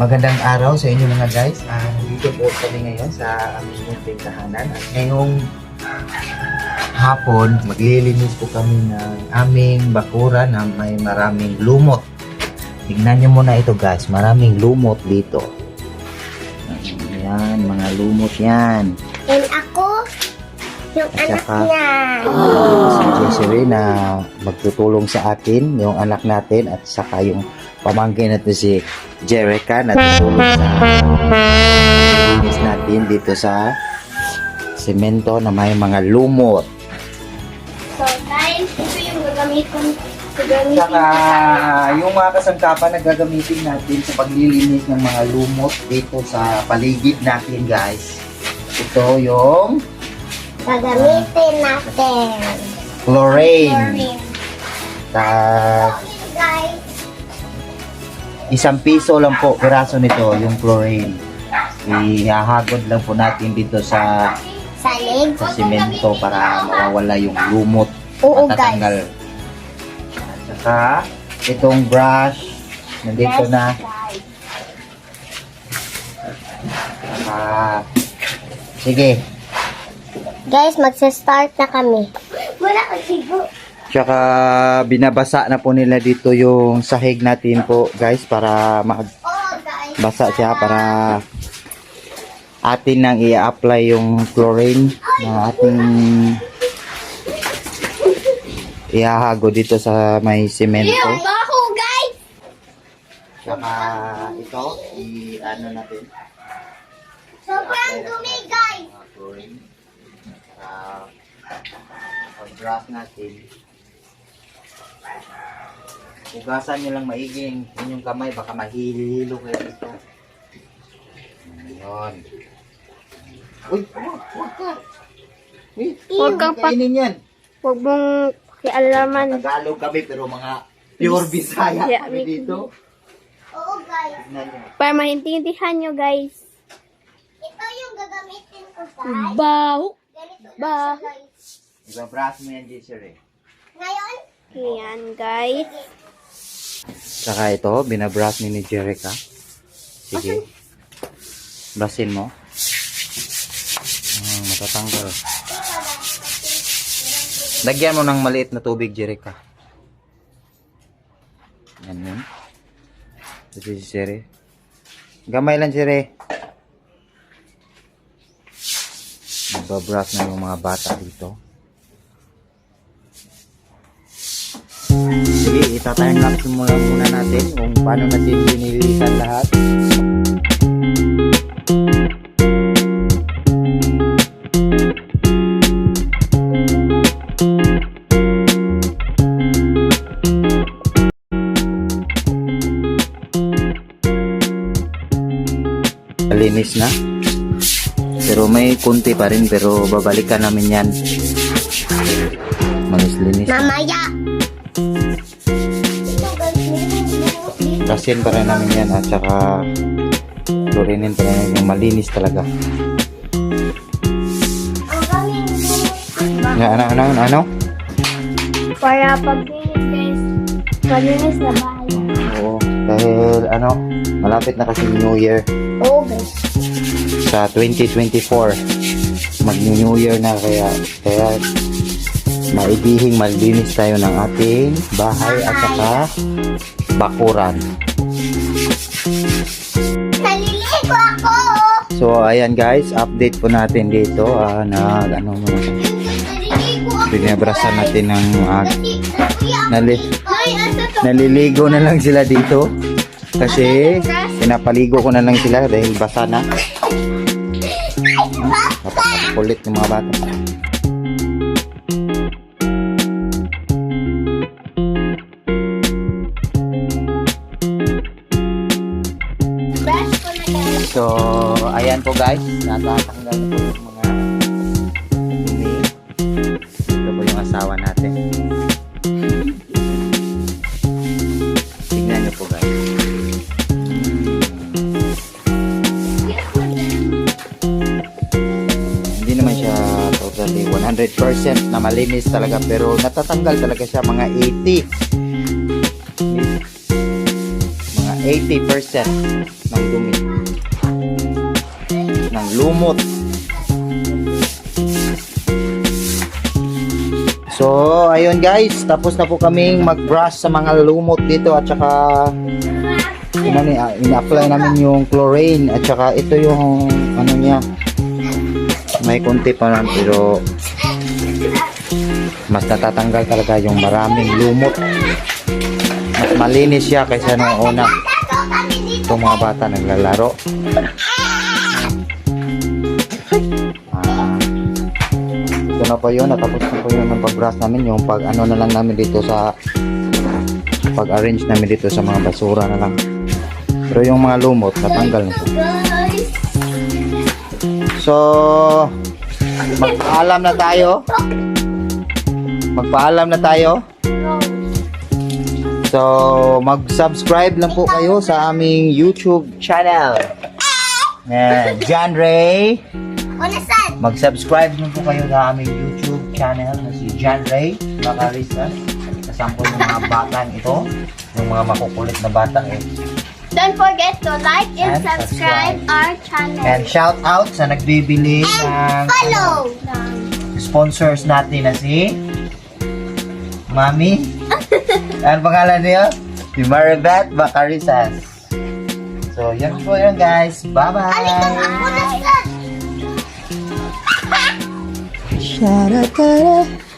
Magandang araw sa inyo mga guys. Ah, nandito po kami ngayon sa aming munting tahanan. At ngayong hapon, maglilinis po kami ng aming bakura na may maraming lumot. Tignan nyo muna ito guys, maraming lumot dito. Yan, mga lumot yan. And ako, yung At anak saka- niya. Si Jessery na magtutulong sa atin, yung anak natin, at saka yung pamangkin natin si Jerica na tutulong sa natin dito sa semento na may mga lumot. So guys, ito yung gagamitin gagamitin Saka yung mga kasangkapan na gagamitin natin sa paglilinis ng mga lumot dito sa paligid natin guys. Ito yung gagamitin natin. chlorine. Chlorine. Ta- guys. isang piso lang po piraso nito yung chlorine. Ihahagod lang po natin dito sa Salig. sa simento para mawawala yung lumot Oo, matatanggal. At saka itong brush nandito na. Guys. Saka sige. Guys, magsa-start na kami. Wala ka sigo. Tsaka binabasa na po nila dito yung sahig natin po guys para magbasa siya para atin nang i-apply yung chlorine na ating ihahago dito sa may semento. Baho, guys. Tsaka ito, i-ano natin. Sobrang dumi, guys. Sa pag-brush natin. Hugasan nyo lang maigi yung inyong kamay, baka mahihilo kayo dito. Ayun. Uy, huwag, ka. Uy, Huwag kang kainin yan. Huwag mong kialaman. Tagalog kami pero mga pure Bisaya Yeah, kami dito. Oo, guys. Para maintindihan nyo, guys. Ito yung gagamitin ko, guys. Baho. Ba? Ibabrush mo yan, Jisere. Ngayon, Ayan, guys. Saka ito, binabrush ni ni Jerica. Sige. Brusin mo. Ah, matatanggal. Lagyan mo ng maliit na tubig, Jerica. Yan yun. Ito si Siri. Gamay lang, Siri. Nagbabrush na yung mga bata dito. Sige, itatime lapse muna muna natin kung paano natin binilisan lahat. Linis na. Pero may kunti pa rin pero babalikan namin yan. Manis-linis. mamaya. Brasin pa rin namin yan at saka chlorinin pa rin yung malinis talaga. Kaming Ano, ano, ano, ano? Para paglinis. Malinis na bahay. Oo, dahil ano, malapit na kasi New Year Oo, guys. Sa 2024. Mag New Year na kaya kaya maigihing malinis tayo ng ating bahay at saka bakuran. Naliligo ako. So ayan guys, update po natin dito ah, na ano mo binabrasan natin ng ah, kuya, nali, to? naliligo na lang sila dito kasi pinapaligo ko na lang sila dahil basa na. Napakakulit ng mga bata. So ayan po guys. Natatanggal na po 100% na malinis talaga pero natatanggal talaga siya mga 80 mga 80% na ang dumi ng lumot. So, ayun guys, tapos na po kaming mag-brush sa mga lumot dito at saka ah, ina-apply namin yung chlorine at saka ito yung ano niya may konti pa lang pero mas natatanggal talaga yung maraming lumot. Mas malinis siya kaysa nung una. Itong mga bata naglalaro. Ah, ito na po yun. Natapos na po yun ng pag-brush namin. Yung pag ano na lang namin dito sa pag-arrange namin dito sa mga basura na lang. Pero yung mga lumot natanggal na Guys. So, magpaalam na tayo. Magpaalam na tayo. So, mag-subscribe lang po kayo sa aming YouTube channel. Eh, John Ray. Mag-subscribe lang po kayo sa aming YouTube channel na si John Ray Macarista. Kasampo yung mga batang ito. Yung mga makukulit na batang eh. Don't forget to like And and, subscribe subscribe. our channel. And shout out sa nagbibili ng Follow. sponsors natin na si Mami. ano pangalan niya? Si Maribeth Bacarisas. So, yan po yun guys. Bye-bye. Unasan? Shara-tara. Ah.